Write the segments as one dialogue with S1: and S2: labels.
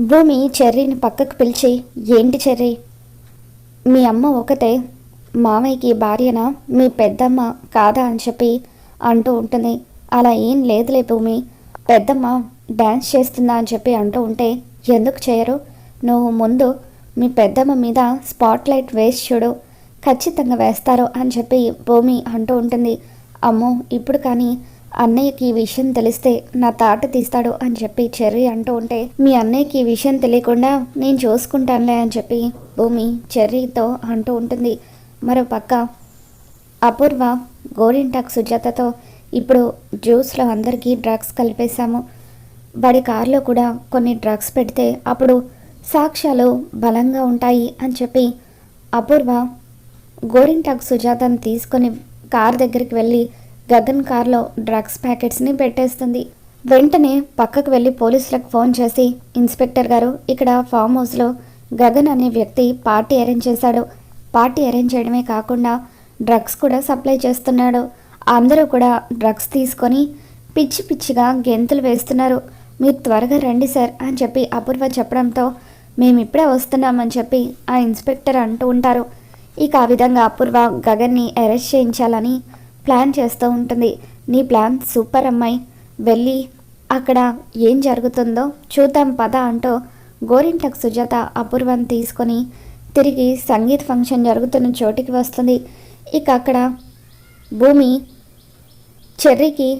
S1: భూమి చెర్రీని పక్కకు పిలిచి ఏంటి చెర్రీ? మీ అమ్మ ఒకతే మామయ్యకి భార్యన? మీ పెద్దమ్మ కాదా? అని చెప్పి అంటూ ఉంటుంది. అలా ఏం లేదులే భూమి. పెద్దమ్మ డ్యాన్స్ చేస్తుందా? అని చెప్పి అంటూ ఉంటే ఎందుకు చేయరు? నువ్వు ముందు మీ పెద్దమ్మ మీద స్పాట్ లైట్ వేసి చూడు. ఖచ్చితంగా వేస్తారు అని చెప్పి భూమి అంటూ ఉంటుంది. అమ్మో ఇప్పుడు కానీ అన్నయ్యకి ఈ విషయం తెలిస్తే నా తాట తీస్తాడు అని చెప్పి చెర్రీ అంటూ ఉంటే మీ అన్నయ్యకి ఈ విషయం తెలియకుండా నేను చూసుకుంటానులే అని చెప్పి భూమి చెర్రీతో అంటూ ఉంటుంది. మరో పక్క అపూర్వ గోరింటాక్ సుజాతతో ఇప్పుడు జ్యూస్లో అందరికీ డ్రగ్స్ కలిపేశాము. వాడి కారులో కూడా కొన్ని డ్రగ్స్ పెడితే అప్పుడు సాక్ష్యాలు బలంగా ఉంటాయి అని చెప్పి అపూర్వ గోరింటాక్ సుజాతను తీసుకొని కార్ దగ్గరికి వెళ్ళి గగన్ కార్లో డ్రగ్స్ ప్యాకెట్స్ని పెట్టేస్తుంది. వెంటనే పక్కకు వెళ్ళి పోలీసులకు ఫోన్ చేసి ఇన్స్పెక్టర్ గారు ఇక్కడ ఫామ్ హౌస్లో గగన్ అనే వ్యక్తి పార్టీ అరేంజ్ చేశాడు. పార్టీ అరేంజ్ చేయడమే కాకుండా డ్రగ్స్ కూడా సప్లై చేస్తున్నాడు. అందరూ కూడా డ్రగ్స్ తీసుకొని పిచ్చి పిచ్చిగా గెంతులు వేస్తున్నారు. మీరు త్వరగా రండి సార్ అని చెప్పి అపూర్వ చెప్పడంతో మేము ఇప్పుడే వస్తున్నామని చెప్పి ఆ ఇన్స్పెక్టర్ అంటూ ఉంటారు. ఇక ఆ విధంగా అపూర్వ గగన్ని అరెస్ట్ చేయించాలని ప్లాన్ చేస్తూ ఉంటుంది. నీ ప్లాన్ సూపర్ అమ్మాయి. వెళ్ళి అక్కడ ఏం జరుగుతుందో చూద్దాం పద అంటూ గోరింటకు సుజాత అపూర్వం తీసుకొని తిరిగి సంగీత్ ఫంక్షన్ జరుగుతున్న చోటికి వస్తుంది. ఇక అక్కడ భూమి చెర్రీకి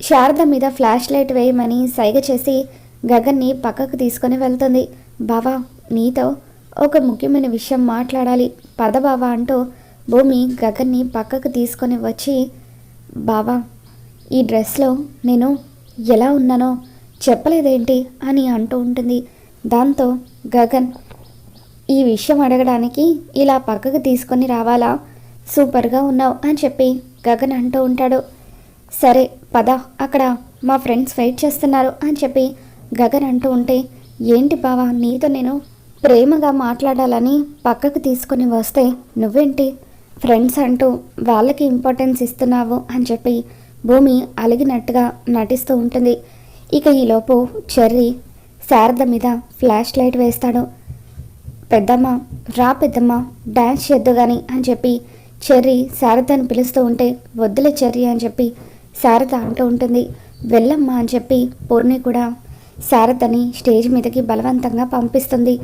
S1: శారద మీద ఫ్లాష్ లైట్ వేయమని సైగ చేసి గగన్ని పక్కకు తీసుకొని వెళ్తుంది. బావా నీతో ఒక ముఖ్యమైన విషయం మాట్లాడాలి. పద బావా అంటూ భూమి గగన్ని పక్కకు తీసుకొని వచ్చి బావా ఈ డ్రెస్లో నేను ఎలా ఉన్నానో చెప్పలేదేంటి? అని అంటూ ఉంటుంది. దాంతో గగన్ ఈ విషయం అడగడానికి ఇలా పక్కకు తీసుకొని రావాలా? సూపర్గా ఉన్నావు అని చెప్పి గగన్ అంటూ ఉంటాడు. సరే పద అక్కడ మా ఫ్రెండ్స్ వెయిట్ చేస్తున్నారు అని చెప్పి గగన్ అంటూ ఉంటే ఏంటి బావా నీతో నేను ప్రేమగా మాట్లాడాలని పక్కకు తీసుకొని వస్తే నువ్వేంటి? ఫ్రెండ్స్ అంటూ వాళ్ళకి ఇంపార్టెన్స్ ఇస్తున్నావు అని చెప్పి భూమి అలిగినట్టుగా నటిస్తూ ఉంటుంది. ఇక ఈలోపు చెర్రీ శారద మీద ఫ్లాష్ లైట్ వేస్తాడు. పెద్దమ్మ రా పెద్దమ్మ డ్యాన్స్ చేద్దు గాని అని చెప్పి చెర్రీ శారదని పిలుస్తూ ఉంటే వద్దులే చెర్రీ అని చెప్పి శారద అంటూ ఉంటుంది. వెళ్ళమ్మా అని చెప్పి పూర్ణి కూడా శారదని స్టేజ్ మీదకి బలవంతంగా పంపిస్తుంది.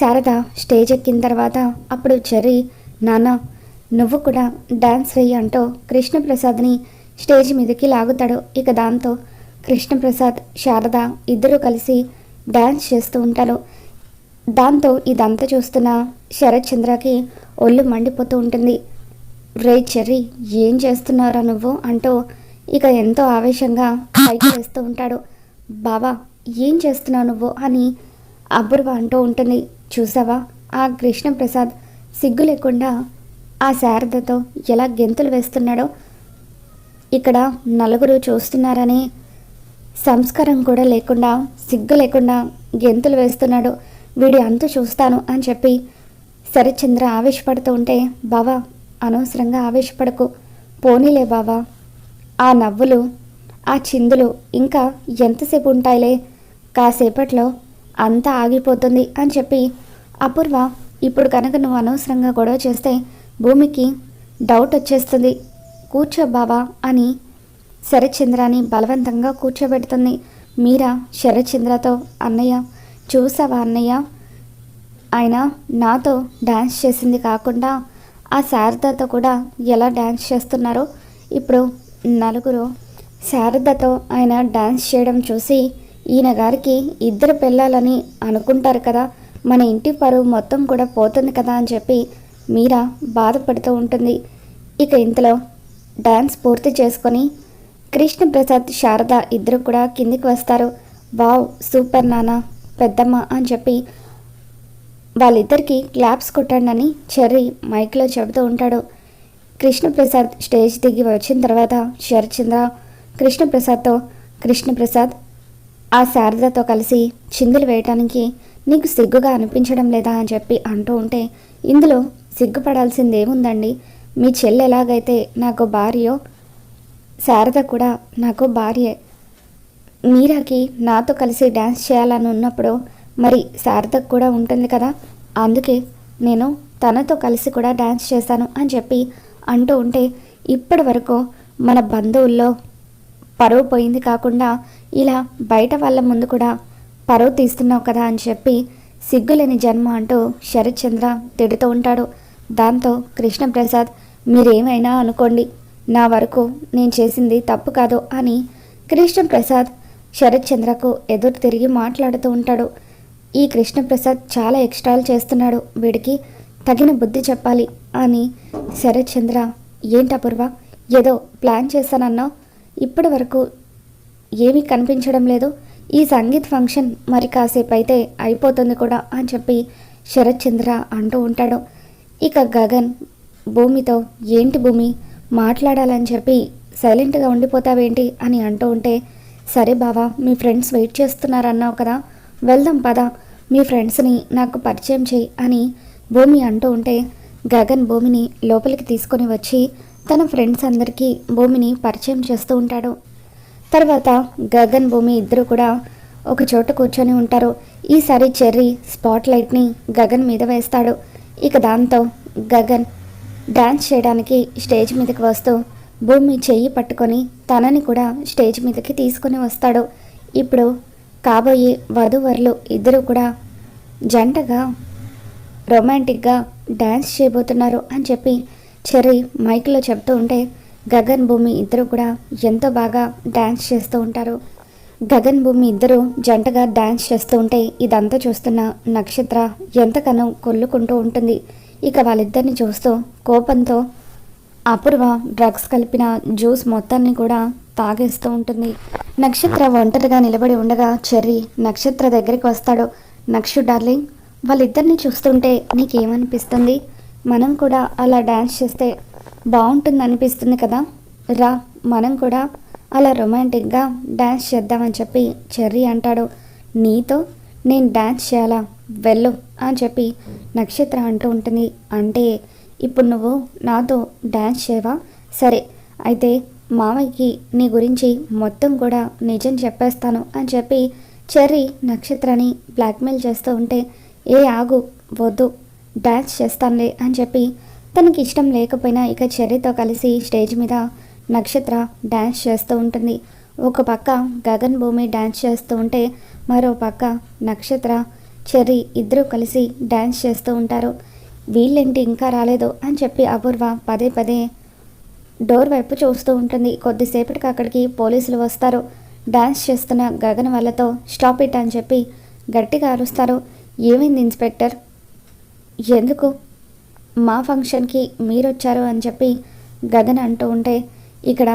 S1: శారద స్టేజ్ ఎక్కిన తర్వాత అప్పుడు చెర్రీ నాన్న నువ్వు కూడా డ్యాన్స్ వెయ్యి అంటూ కృష్ణప్రసాద్ని స్టేజ్ మీదకి లాగుతాడు. ఇక దాంతో కృష్ణప్రసాద్ శారద ఇద్దరూ కలిసి డ్యాన్స్ చేస్తూ ఉంటారు. దాంతో ఇదంతా చూస్తున్న శరత్ చంద్రకి ఒళ్ళు మండిపోతూ ఉంటుంది. రే చెర్రీ ఏం చేస్తున్నారా నువ్వు? అంటూ ఇక ఎంతో ఆవేశంగా పైకి వేస్తూ ఉంటాడు. బావా ఏం చేస్తున్నావు నువ్వు? అని అబ్బుర్వ అంటూ ఉంటుంది. చూసావా? ఆ కృష్ణప్రసాద్ సిగ్గు లేకుండా ఆ శారదతో ఎలా గెంతులు వేస్తున్నాడో ఇక్కడ నలుగురు చూస్తున్నారని సంస్కారం కూడా లేకుండా సిగ్గు లేకుండా గెంతులు వేస్తున్నాడు. వీడి అంతు చూస్తాను అని చెప్పి శరత్చంద్ర ఆవేశపడుతూ ఉంటే బావా అనవసరంగా ఆవేశపడకు. పోనీలే బావా. ఆ నవ్వులు ఆ చిందులు ఇంకా ఎంతసేపు ఉంటాయిలే? కాసేపట్లో అంతా ఆగిపోతుంది అని చెప్పి అపూర్వ ఇప్పుడు కనుక నువ్వు అనవసరంగా గొడవ చేస్తే భూమికి డౌట్ వచ్చేస్తుంది. కూర్చో బావా అని శరచంద్రాని బలవంతంగా కూర్చోబెడుతుంది. మీరా శరచంద్రతో అన్నయ్య చూసావా అన్నయ్య? ఆయన నాతో డ్యాన్స్ చేసింది కాకుండా ఆ శారదతో కూడా ఎలా డ్యాన్స్ చేస్తున్నారో ఇప్పుడు నలుగురు శారదతో ఆయన డ్యాన్స్ చేయడం చూసి ఈయన గారికి ఇద్దరు పిల్లలని అనుకుంటారు కదా. మన ఇంటి పరువు మొత్తం కూడా పోతుంది కదా అని చెప్పి మీరా బాధపడుతూ ఉంటుంది. ఇక ఇంతలో డ్యాన్స్ పూర్తి చేసుకొని కృష్ణప్రసాద్ శారద ఇద్దరు కూడా కిందికి వస్తారు. వావ్ సూపర్ నాన్న పెద్దమ్మ అని చెప్పి వాళ్ళిద్దరికి క్లాప్స్ కొట్టండి చెర్రీ మైక్లో చెబుతూ ఉంటాడు. కృష్ణప్రసాద్ స్టేజ్ దిగి వచ్చిన తర్వాత శరచంద్ర కృష్ణప్రసాద్తో కృష్ణప్రసాద్ ఆ శారదతో కలిసి చిందులు వేయటానికి నీకు సిగ్గుగా అనిపించడం లేదా అని చెప్పి అంటూ ఉంటే ఇందులో సిగ్గుపడాల్సింది ఏముందండి మీ చెల్లి ఎలాగైతే నాకు భార్యో శారద కూడా నాకు భార్యే. మీరాకి నాతో కలిసి డ్యాన్స్ చేయాలని ఉన్నప్పుడు మరి శారదకు కూడా ఉంటుంది కదా? అందుకే నేను తనతో కలిసి కూడా డ్యాన్స్ చేశాను అని చెప్పి అంటూ ఉంటే ఇప్పటి వరకు మన బంధువుల్లో పరువు పోయింది కాకుండా ఇలా బయట వాళ్ళ ముందు కూడా పరువు తీస్తున్నావు కదా అని చెప్పి సిగ్గులేని జన్మ అంటూ శరత్చంద్ర తిడుతూ ఉంటాడు. దాంతో కృష్ణప్రసాద్ మీరేమైనా అనుకోండి నా వరకు నేను చేసింది తప్పు కాదు అని కృష్ణప్రసాద్ శరత్ చంద్రకు ఎదురు తిరిగి మాట్లాడుతూ ఉంటాడు. ఈ కృష్ణప్రసాద్ చాలా ఎక్స్ట్రాలు చేస్తున్నాడు. వీడికి తగిన బుద్ధి చెప్పాలి అని శరత్ చంద్ర ఏంటపూర్వ ఏదో ప్లాన్ చేశానన్నావు? ఇప్పటి వరకు ఏమీ కనిపించడం లేదు. ఈ సంగీత్ ఫంక్షన్ మరి కాసేపు అయితే అయిపోతుంది కూడా అని చెప్పి శరత్చంద్ర అంటూ ఉంటాడు. ఇక గగన్ భూమితో ఏంటి భూమి? మాట్లాడాలని చెప్పి సైలెంట్గా ఉండిపోతావేంటి అని అంటూ ఉంటే సరే బావా మీ ఫ్రెండ్స్ వెయిట్ చేస్తున్నారన్నావు కదా వెళ్దాం పద మీ ఫ్రెండ్స్ని నాకు పరిచయం చేయి అని భూమి అంటూ ఉంటే గగన్ భూమిని లోపలికి తీసుకొని వచ్చి తన ఫ్రెండ్స్ అందరికీ భూమిని పరిచయం చేస్తూ ఉంటాడు. తర్వాత గగన్ భూమి ఇద్దరు కూడా ఒక చోట కూర్చొని ఉంటారు. ఈసారి చెర్రీ స్పాట్ లైట్ని గగన్ మీద వేస్తాడు. ఇక దాంతో గగన్ డాన్స్ చేయడానికి స్టేజ్ మీదకి వస్తూ భూమి చెయ్యి పట్టుకొని తనని కూడా స్టేజ్ మీదకి తీసుకొని వస్తాడు. ఇప్పుడు కాబోయే వధూవరులు ఇద్దరు కూడా జంటగా రొమాంటిక్గా డ్యాన్స్ చేయబోతున్నారు అని చెప్పి చెర్రీ మైక్లో చెప్తూ ఉంటే గగన్ భూమి ఇద్దరు కూడా ఎంతో బాగా డ్యాన్స్ చేస్తూ ఉంటారు. గగన్ భూమి ఇద్దరు జంటగా డ్యాన్స్ చేస్తూ ఉంటే ఇదంతా చూస్తున్న నక్షత్ర ఎంతగానో కొల్లుకుంటూ ఉంటుంది. ఇక వాళ్ళిద్దరిని చూస్తూ కోపంతో అపూర్వ డ్రగ్స్ కలిపిన జ్యూస్ మొత్తాన్ని కూడా తాగేస్తూ ఉంటుంది. నక్షత్ర ఒంటరిగా నిలబడి ఉండగా చెర్రీ నక్షత్ర దగ్గరికి వస్తాడు. నక్షు డార్లింగ్ వాళ్ళిద్దరిని చూస్తుంటే నీకేమనిపిస్తుంది? మనం కూడా అలా డ్యాన్స్ చేస్తే బాగుంటుంది అనిపిస్తుంది కదా? రా మనం కూడా అలా రొమాంటిక్గా డ్యాన్స్ చేద్దామని చెప్పి చెర్రీ అంటాడు. నీతో నేను డ్యాన్స్ చేయాలా? వెళ్ళు అని చెప్పి నక్షత్ర అంటూ ఉంటుంది. అంటే ఇప్పుడు నువ్వు నాతో డ్యాన్స్ చేయవా? సరే అయితే మామయ్యకి నీ గురించి మొత్తం కూడా నిజం చెప్పేస్తాను అని చెప్పి చెర్రీ నక్షత్రాన్ని బ్లాక్మెయిల్ చేస్తూ ఉంటే ఏ ఆగు వద్దు డ్యాన్స్ చేస్తానులే అని చెప్పి తనకి ఇష్టం లేకపోయినా ఇక చెర్రీతో కలిసి స్టేజ్ మీద నక్షత్ర డ్యాన్స్ చేస్తూ ఉంటుంది. ఒక పక్క గగన్ భూమి డ్యాన్స్ చేస్తూ ఉంటే మరో పక్క నక్షత్ర చెర్రీ ఇద్దరూ కలిసి డ్యాన్స్ చేస్తూ ఉంటారు. వీళ్ళేంటి ఇంకా రాలేదు అని చెప్పి అపూర్వ పదే పదే డోర్ వైపు చూస్తూ ఉంటుంది. కొద్దిసేపటికి అక్కడికి పోలీసులు వస్తారు. డ్యాన్స్ చేస్తున్న గగన్ వాళ్ళతో స్టాప్ ఇట్ అని చెప్పి గట్టిగా అరుస్తారు. ఏమైంది ఇన్స్పెక్టర్? ఎందుకు? మా ఫంక్షన్కి మీరు వచ్చారు అని చెప్పి గగన్ అంటూ ఉంటే ఇక్కడ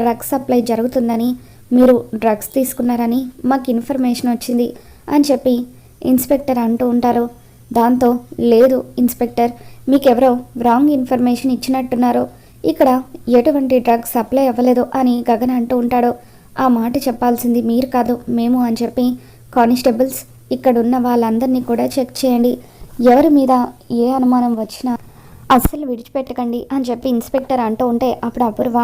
S1: డ్రగ్స్ సప్లై జరుగుతుందని మీరు డ్రగ్స్ తీసుకున్నారని మాకు ఇన్ఫర్మేషన్ వచ్చింది అని చెప్పి ఇన్స్పెక్టర్ అంటూ ఉంటారు. దాంతో లేదు ఇన్స్పెక్టర్ మీకెవరో రాంగ్ ఇన్ఫర్మేషన్ ఇచ్చినట్టున్నారు. ఇక్కడ ఎటువంటి డ్రగ్స్ సప్లై అవ్వలేదు అని గగన్ అంటూ ఉంటాడు. ఆ మాట చెప్పాల్సింది మీరు కాదు మేము అని చెప్పి కానిస్టేబుల్స్ ఇక్కడ ఉన్న వాళ్ళందరినీ కూడా చెక్ చేయండి. ఎవరి మీద ఏ అనుమానం వచ్చినా అస్సలు విడిచిపెట్టకండి అని చెప్పి ఇన్స్పెక్టర్ అంటూ ఉంటే అప్పుడు అపూర్వ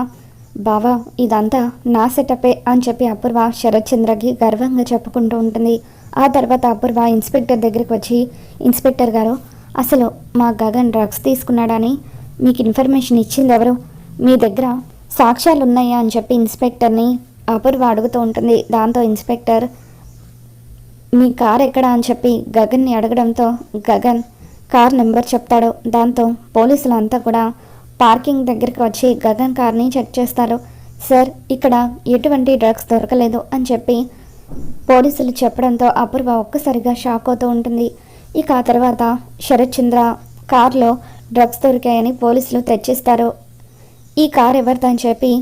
S1: బావా ఇదంతా నా సెటపే అని చెప్పి అపూర్వ శరత్చంద్రకి గర్వంగా చెప్పుకుంటూ ఉంటుంది. ఆ తర్వాత అపూర్వ ఇన్స్పెక్టర్ దగ్గరికి వచ్చి ఇన్స్పెక్టర్ గారు అసలు మా గగన్ డ్రగ్స్ తీసుకున్నాడని మీకు ఇన్ఫర్మేషన్ ఇచ్చింది ఎవరు? మీ దగ్గర సాక్ష్యాలు ఉన్నాయా అని చెప్పి ఇన్స్పెక్టర్ని అపూర్వ అడుగుతూ ఉంటుంది. దాంతో ఇన్స్పెక్టర్ మీ కార్ ఎక్కడ? అని చెప్పి గగన్ని అడగడంతో గగన్ కార్ నెంబర్ చెప్తాడు. దాంతో పోలీసులు అంతా కూడా పార్కింగ్ దగ్గరికి వచ్చి గగన్ కార్ని చెక్ చేస్తారు. సార్ ఇక్కడ ఎటువంటి డ్రగ్స్ దొరకలేదు అని చెప్పి పోలీసులు చెప్పడంతో అపూర్వ ఒక్కసారిగా షాక్ అవుతూ ఉంటుంది. ఇక ఆ తర్వాత శరత్ చంద్ర కార్లో డ్రగ్స్ దొరికాయని పోలీసులు తెచ్చిస్తారు. ఈ కార్ ఎవరిదని చెప్పి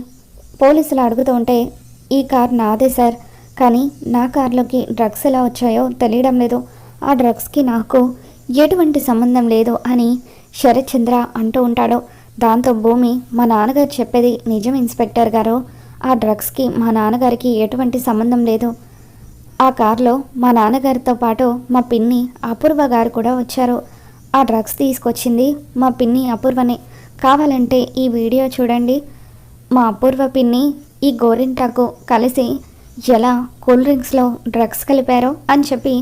S1: పోలీసులు అడుగుతూ ఉంటే ఈ కార్ నాదే సార్ కానీ నా కార్లోకి డ్రగ్స్ ఎలా వచ్చాయో తెలియడం లేదు. ఆ డ్రగ్స్కి నాకు ఎటువంటి సంబంధం లేదు అని శరత్ చంద్ర అంటూ ఉంటాడు. దాంతో భూమి మా నాన్నగారు చెప్పేది నిజం ఇన్స్పెక్టర్ గారు. ఆ డ్రగ్స్కి మా నాన్నగారికి ఎటువంటి సంబంధం లేదు. ఆ కారులో మా నాన్నగారితో పాటు మా పిన్ని అపూర్వ గారు కూడా వచ్చారు. ఆ డ్రగ్స్ తీసుకొచ్చింది మా పిన్ని అపూర్వనే. కావాలంటే ఈ వీడియో చూడండి. మా అపూర్వ పిన్ని ఈ గోరింటాకు కలిసి ఎలా కూల్ డ్రింక్స్లో డ్రగ్స్ కలిపారో అని చెప్పి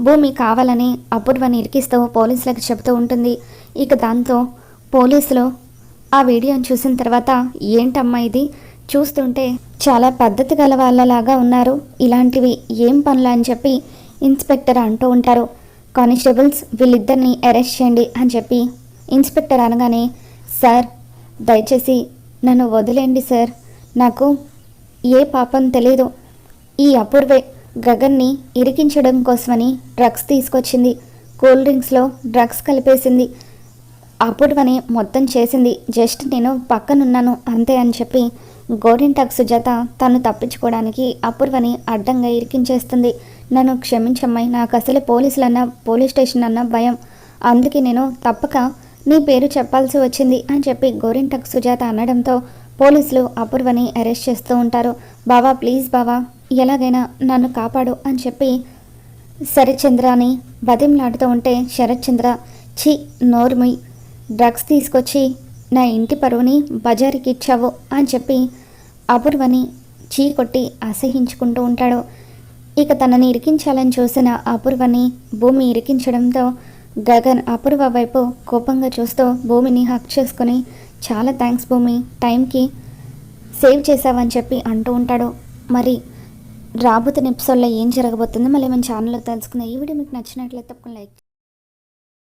S1: భూమి కావాలని అపూర్వని ఇరికిస్తూ పోలీసులకు చెబుతూ ఉంటుంది. ఇక దాంతో పోలీసులు ఆ వీడియోని చూసిన తర్వాత ఏంటమ్మా ఇది? చూస్తుంటే చాలా పద్ధతి గల వాళ్ళలాగా ఉన్నారు. ఇలాంటివి ఏం పనులు? అని చెప్పి ఇన్స్పెక్టర్ అంటూ ఉంటారు. కానిస్టేబుల్స్ వీళ్ళిద్దరిని అరెస్ట్ చేయండి అని చెప్పి ఇన్స్పెక్టర్ అనగానే సార్ దయచేసి నన్ను వదిలేండి సార్. నాకు ఏ పాపం తెలీదు. ఈ అపూర్వే గగన్ని ఇరికించడం కోసమని డ్రగ్స్ తీసుకొచ్చింది. Cool డ్రింక్స్లో drugs కలిపేసింది. అపూర్వని మొత్తం చేసింది జస్ట్ నేను పక్కనున్నాను అంతే అని చెప్పి గోరింటాక్ సుజాత తను తప్పించుకోవడానికి అపూర్వని అడ్డంగా ఇరికించేస్తుంది. నన్ను క్షమించమ్మాయి నాకు అసలు పోలీసులన్నా పోలీస్ స్టేషన్ అన్న భయం. అందుకే నేను తప్పక నీ పేరు చెప్పాల్సి వచ్చింది అని చెప్పి గోరింటాక్ సుజాత అనడంతో పోలీసులు అపూర్వని అరెస్ట్ చేస్తూ ఉంటారు. బావా ప్లీజ్ బావా ఎలాగైనా నన్ను కాపాడు అని చెప్పి శరత్చంద్ర అని బతిమలాడుతూ ఉంటే శరత్చంద్ర ఛీ నోర్మి డ్రగ్స్ తీసుకొచ్చి నా ఇంటి పరువుని బజారుకి ఇచ్చావు అని చెప్పి అపూర్వని చీ కొట్టి అసహించుకుంటూ ఉంటాడు. ఇక తనని ఇరికించాలని చూసిన అపూర్వని భూమి ఇరికించడంతో గగన్ అపూర్వ వైపు కోపంగా చూస్తూ భూమిని హక్ చేసుకుని చాలా థ్యాంక్స్ భూమి టైంకి సేవ్ చేసావని చెప్పి అంటూ ఉంటాడు. మరి రాబోతున్న ఎపిసోడ్లో ఏం జరగబోతుందో మళ్ళీ మన ఛానల్లో తెలుసుకున్న ఈ వీడియో మీకు నచ్చినట్లయితే తప్పకుండా లైక్